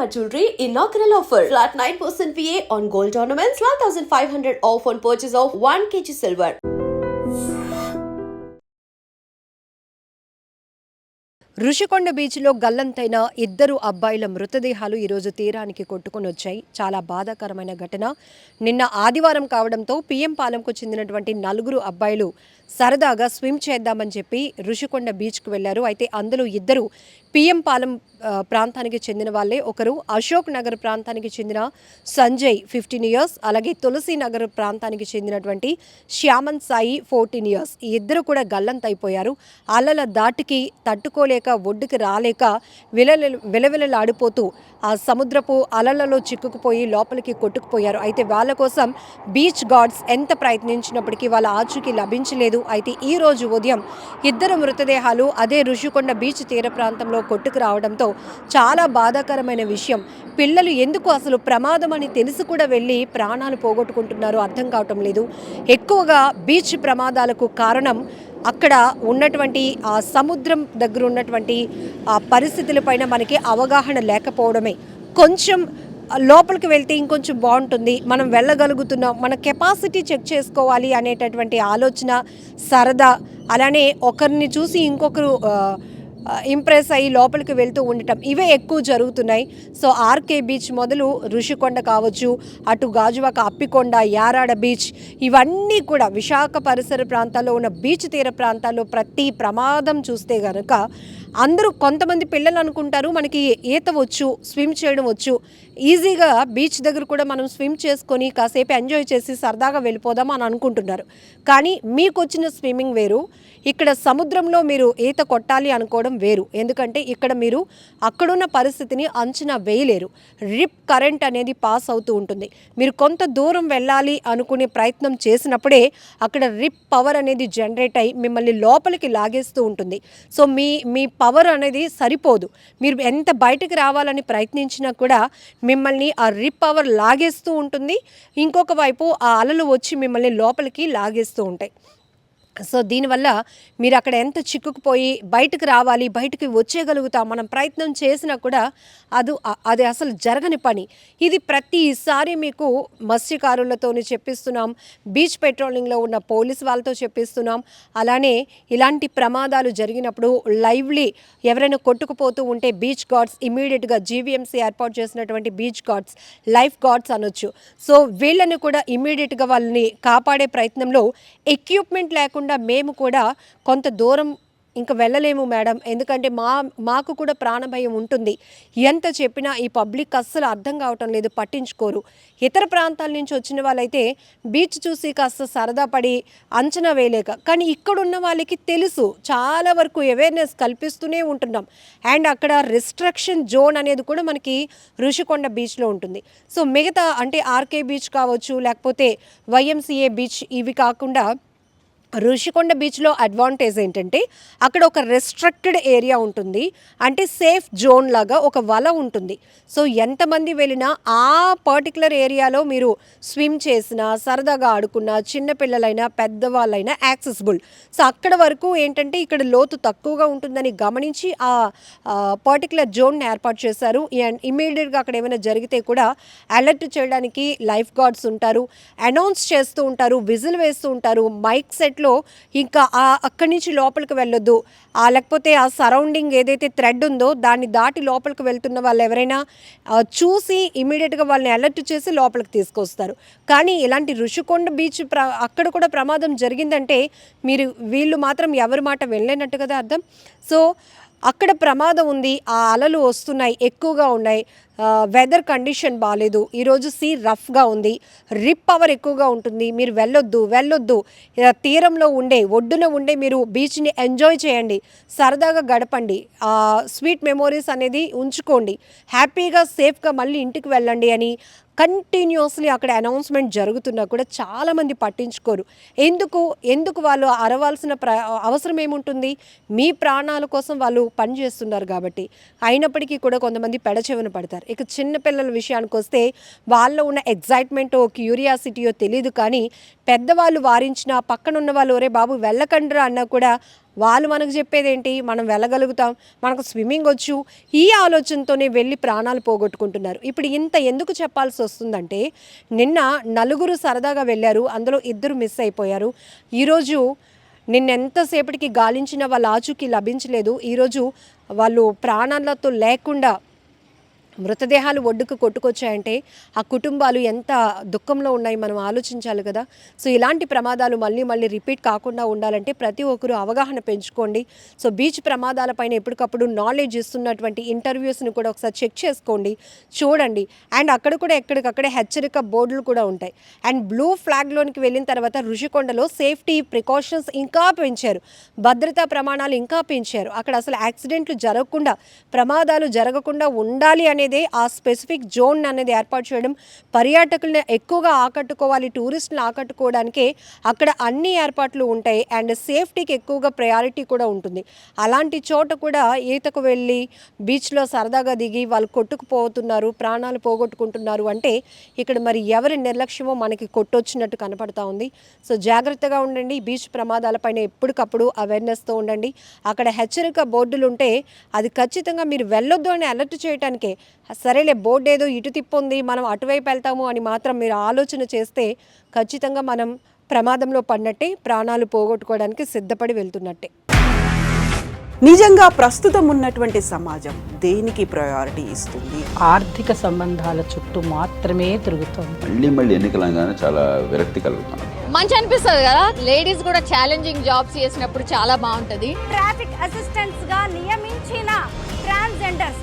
Shalimar Jewelry inaugural offer. Flat 9% VA on gold ornaments, 12,500 off on purchase of 1 kg silver. Rushikonda బీచ్లో గల్లంతైన ఇద్దరు అబ్బాయిల మృతదేహాలు ఈరోజు తీరానికి కొట్టుకొని వచ్చాయి చాలా బాధాకరమైన ఘటన నిన్న ఆదివారం కావడంతో పిఎం పాలెంకు చెందినటువంటి నలుగురు అబ్బాయిలు సరదాగా స్విమ్ చేద్దామని చెప్పి ఋషికొండ బీచ్కు వెళ్ళారు. అయితే అందులో ఇద్దరు పిఎం పాలెం ప్రాంతానికి చెందిన వాళ్ళే. ఒకరు అశోక్ నగర్ ప్రాంతానికి చెందిన సంజయ్ ఫిఫ్టీన్ ఇయర్స్ అలాగే తులసి నగర్ ప్రాంతానికి చెందినటువంటి శ్యామన్ సాయి ఫోర్టీన్ ఇయర్స్ ఈ ఇద్దరు కూడా గల్లంతైపోయారు. అలల దాటికి తట్టుకోలేక ఒడ్డుకి రాలేక విలవిల విలవిలలాడిపోతూ ఆ సముద్రపు అలలలో చిక్కుకుపోయి లోపలికి కొట్టుకుపోయారు. అయితే వాళ్ళ కోసం బీచ్ గార్డ్స్ ఎంత ప్రయత్నించినప్పటికీ వాళ్ళ ఆచూకీ లభించలేదు. అయితే ఈ రోజు ఉదయం ఇద్దరు మృతదేహాలు అదే ఋషికొండ బీచ్ తీర ప్రాంతంలో కొట్టుకు రావడంతో చాలా బాధాకరమైన విషయం. పిల్లలు ఎందుకు అసలు ప్రమాదం అని తెలిసి కూడా వెళ్ళి ప్రాణాలు పోగొట్టుకుంటున్నారో అర్థం కావటం లేదు. ఎక్కువగా బీచ్ ప్రమాదాలకు కారణం అక్కడ ఉన్నటువంటి ఆ సముద్రం దగ్గర ఉన్నటువంటి ఆ పరిస్థితులపైన మనకి అవగాహన లేకపోవడమే. కొంచెం లోపలికి వెళ్తే ఇంకొంచెం బాగుంటుంది. మనం వెళ్ళగలుగుతున్నాం. మన కెపాసిటీ చెక్ చేసుకోవాలి అనేటటువంటి ఆలోచన సరదా అలానే ఒకరిని చూసి ఇంకొకరు ఇంప్రెస్ అయ్యి లోపలికి వెళ్తూ ఉండటం ఇవే ఎక్కువ జరుగుతున్నాయి. సో ఆర్కే బీచ్ మొదలు ఋషికొండ కావచ్చు అటు గాజువాక అప్పికొండ యారాడ బీచ్ ఇవన్నీ కూడా విశాఖ పరిసర ప్రాంతాల్లో ఉన్న బీచ్ తీర ప్రాంతాల్లో ప్రతి ప్రమాదం చూస్తే గనక అందరూ కొంతమంది పిల్లలు అనుకుంటారు మనకి ఈత వచ్చు స్విమ్ చేయడం వచ్చు. ఈజీగా బీచ్ దగ్గర కూడా మనం స్విమ్ చేసుకొని కాసేపు ఎంజాయ్ చేసి సరదాగా వెళ్ళిపోదాం అని అనుకుంటున్నారు. కానీ మీకు వచ్చిన స్విమ్మింగ్ వేరు ఇక్కడ సముద్రంలో మీరు ఈత కొట్టాలి అనుకోవడం వేరు. ఎందుకంటే ఇక్కడ మీరు అక్కడున్న పరిస్థితిని అంచనా వేయలేరు. రిప్ కరెంట్ అనేది పాస్ అవుతూ ఉంటుంది. మీరు కొంత దూరం వెళ్ళాలి అనుకునే ప్రయత్నం చేసినప్పుడే అక్కడ రిప్ పవర్ అనేది జనరేట్ అయ్యి మిమ్మల్ని లోపలికి లాగేస్తూ ఉంటుంది. సో మీ మీ పవర్ అనేది సరిపోదు. మీరు ఎంత బయటకు రావాలని ప్రయత్నించినా కూడా మిమ్మల్ని ఆ రిప్ పవర్ లాగేస్తూ ఉంటుంది. ఇంకొక వైపు ఆ అలలు వచ్చి మిమ్మల్ని లోపలికి లాగేస్తూ ఉంటాయి. సో దీనివల్ల మీరు అక్కడ ఎంత చిక్కుకుపోయి బయటకు రావాలి బయటకు వచ్చేయగలుగుతాం మనం ప్రయత్నం చేసినా కూడా అది అది అసలు జరగని పని. ఇది ప్రతిసారి మీకు మత్స్యకారులతోని చెప్పిస్తున్నాం బీచ్ పెట్రోలింగ్లో ఉన్న పోలీస్ వాళ్ళతో చెప్పిస్తున్నాం. అలానే ఇలాంటి ప్రమాదాలు జరిగినప్పుడు లైవ్లీ ఎవరైనా కొట్టుకుపోతూ ఉంటే బీచ్ గార్డ్స్ ఇమీడియట్గా జీవీఎంసీ ఏర్పాటు చేసినటువంటి బీచ్ గార్డ్స్ లైఫ్ గార్డ్స్ అనొచ్చు. సో వీళ్ళని కూడా ఇమీడియట్గా వాళ్ళని కాపాడే ప్రయత్నంలో ఎక్విప్మెంట్ లేకుండా మేము కూడా కొంత దూరం ఇంకా వెళ్ళలేము మేడం. ఎందుకంటే మా మాకు కూడా ప్రాణభయం ఉంటుంది. ఎంత చెప్పినా ఈ పబ్లిక్ అస్సలు అర్థం కావటం లేదు పట్టించుకోరు. ఇతర ప్రాంతాల నుంచి వచ్చిన వాళ్ళైతే బీచ్ చూసి కాస్త సరదా పడి అంచనా వేయలేక కానీ ఇక్కడున్న వాళ్ళకి తెలుసు. చాలా వరకు అవేర్నెస్ కల్పిస్తూనే ఉంటున్నాం. అండ్ అక్కడ రిస్ట్రక్షన్ జోన్ అనేది కూడా మనకి ఋషికొండ బీచ్లో ఉంటుంది. సో మిగతా అంటే ఆర్కే బీచ్ కావచ్చు లేకపోతే వైఎంసీఏ బీచ్ ఇవి కాకుండా ఋషికొండ బీచ్లో అడ్వాంటేజ్ ఏంటంటే అక్కడ ఒక రెస్ట్రిక్టెడ్ ఏరియా ఉంటుంది. అంటే సేఫ్ జోన్ లాగా ఒక వల ఉంటుంది. సో ఎంతమంది వెళ్ళినా ఆ పర్టికులర్ ఏరియాలో మీరు స్విమ్ చేసినా సరదాగా ఆడుకున్నా చిన్నపిల్లలైనా పెద్దవాళ్ళైనా యాక్సెసిబుల్ సో అక్కడ వరకు ఏంటంటే ఇక్కడ లోతు తక్కువగా ఉంటుందని గమనించి ఆ పర్టికులర్ జోన్ ఏర్పాటు చేశారు. అండ్ ఇమీడియట్గా అక్కడ ఏమైనా జరిగితే కూడా అలర్ట్ చేయడానికి లైఫ్ గార్డ్స్ ఉంటారు. అనౌన్స్ చేస్తూ ఉంటారు విజిల్ వేస్తూ ఉంటారు మైక్ సెట్ సెట్లో ఇంకా ఆ అక్కడి నుంచి లోపలికి వెళ్ళొద్దు. ఆ లేకపోతే ఆ సరౌండింగ్ ఏదైతే థ్రెడ్ ఉందో దాన్ని దాటి లోపలికి వెళ్తున్న వాళ్ళు ఎవరైనా చూసి ఇమీడియట్గా వాళ్ళని అలర్ట్ చేసి లోపలికి తీసుకొస్తారు. కానీ ఇలాంటి ఋషికొండ బీచ్ ప్ర అక్కడ కూడా ప్రమాదం జరిగిందంటే మీరు వీళ్ళు మాత్రం ఎవరి మాట వెళ్ళలేనట్టు కదా అర్థం? సో అక్కడ ప్రమాదం ఉంది ఆ అలలు వస్తున్నాయి ఎక్కువగా ఉన్నాయి. వెదర్ కండిషన్ బాగాలేదు ఈరోజు సీ రఫ్గా ఉంది. రిప్ పవర్ ఎక్కువగా ఉంటుంది. మీరు వెళ్ళొద్దు వెళ్ళొద్దు. తీరంలో ఉండే ఒడ్డున ఉండే మీరు బీచ్ని ఎంజాయ్ చేయండి. సరదాగా గడపండి. స్వీట్ మెమోరీస్ అనేది ఉంచుకోండి. హ్యాపీగా సేఫ్గా మళ్ళీ ఇంటికి వెళ్ళండి అని కంటిన్యూస్లీ అక్కడ అనౌన్స్మెంట్ జరుగుతున్నా కూడా చాలామంది పట్టించుకోరు. ఎందుకు? ఎందుకు వాళ్ళు అరవాల్సిన ప్ర అవసరం ఏముంటుంది? మీ ప్రాణాల కోసం వాళ్ళు పనిచేస్తున్నారు కాబట్టి. అయినప్పటికీ కూడా కొంతమంది పెడచెవిన పడతారు. ఇక చిన్న పిల్లల విషయానికి వస్తే వాళ్ళలో ఉన్న ఎగ్జైట్మెంటో క్యూరియాసిటీయో తెలియదు కానీ పెద్దవాళ్ళు వారించిన పక్కన ఉన్న వాళ్ళు ఒరే బాబు వెళ్ళకండ్రా అన్నా కూడా వాళ్ళు మనకు చెప్పేది ఏంటి మనం వెళ్ళగలుగుతాం మనకు స్విమ్మింగ్ వచ్చు. ఈ ఆలోచనతోనే వెళ్ళి ప్రాణాలు పోగొట్టుకుంటున్నారు. ఇప్పుడు ఇంత ఎందుకు చెప్పాల్సి వస్తుందంటే నిన్న నలుగురు సరదాగా వెళ్ళారు అందులో ఇద్దరు మిస్ అయిపోయారు. ఈరోజు నిన్నెంతసేపటికి గాలించిన వాళ్ళ ఆచూకీ లభించలేదు. ఈరోజు వాళ్ళు ప్రాణాలతో లేకుండా మృతదేహాలు ఒడ్డుకు కొట్టుకొచ్చాయంటే ఆ కుటుంబాలు ఎంత దుఃఖంలో ఉన్నాయి మనం ఆలోచించాలి కదా. సో ఇలాంటి ప్రమాదాలు మళ్ళీ మళ్ళీ రిపీట్ కాకుండా ఉండాలంటే ప్రతి ఒక్కరూ అవగాహన పెంచుకోండి. సో బీచ్ ప్రమాదాల పైన ఎప్పటికప్పుడు నాలెడ్జ్ ఇస్తున్నటువంటి ఇంటర్వ్యూస్ని కూడా ఒకసారి చెక్ చేసుకోండి. చూడండి. అండ్ అక్కడ కూడా ఎక్కడికక్కడే హెచ్చరిక బోర్డులు కూడా ఉంటాయి. అండ్ బ్లూ ఫ్లాగ్లోనికి వెళ్ళిన తర్వాత ఋషికొండలో సేఫ్టీ ప్రికాషన్స్ ఇంకా పెంచారు. భద్రతా ప్రమాణాలు ఇంకా పెంచారు. అక్కడ అసలు యాక్సిడెంట్లు జరగకుండా ప్రమాదాలు జరగకుండా ఉండాలి అనేది ఆ స్పెసిఫిక్ జోన్ అనేది ఏర్పాటు చేయడం పర్యాటకులను ఎక్కువగా ఆకట్టుకోవాలి టూరిస్టులను ఆకట్టుకోవడానికే అక్కడ అన్ని ఏర్పాట్లు ఉంటాయి అండ్ సేఫ్టీకి ఎక్కువగా ప్రయారిటీ కూడా ఉంటుంది. అలాంటి చోట కూడా ఈతకు వెళ్ళి బీచ్లో సరదాగా దిగి వాళ్ళు కొట్టుకుపోతున్నారు ప్రాణాలు పోగొట్టుకుంటున్నారు అంటే ఇక్కడ మరి ఎవరి నిర్లక్ష్యమో మనకి కొట్టొచ్చినట్టు కనపడతా ఉంది. సో జాగ్రత్తగా ఉండండి బీచ్ ప్రమాదాలపైన ఎప్పటికప్పుడు అవేర్నెస్తో ఉండండి. అక్కడ హెచ్చరిక బోర్డులు ఉంటే అది ఖచ్చితంగా మీరు వెళ్ళొద్దు అని అలర్ట్ చేయడానికే సరేలే బోర్డు ఏదో ఇటు తిప్పుంది మనం అటువైపు వెళ్తాము అని మాత్రం మీరు ఆలోచన చేస్తే ఖచ్చితంగా మనం ప్రమాదంలో పడినట్టే ప్రాణాలు పోగొట్టుకోవడానికి సిద్ధపడి వెళ్తున్నట్టే. నిజంగా ప్రస్తుతం ఉన్నటువంటి సమాజం దేనికి ప్రయారిటీ ఇస్తుంది? ఆర్థిక సంబంధాల చుట్టూ మాత్రమే తిరుగుతోంది. మళ్ళీ మళ్ళీ ఎన్నికలంగానే చాలా విరక్తి కలుగుతాను మంచి అనిపిస్తుంది కదా? లేడీస్ కూడా ఛాలెంజింగ్ జాబ్స్ చేసినప్పుడు చాలా బాగుంటది. ట్రాఫిక్ అసిస్టెంట్స్గా నియమించిన ట్రాన్స్జెండర్స్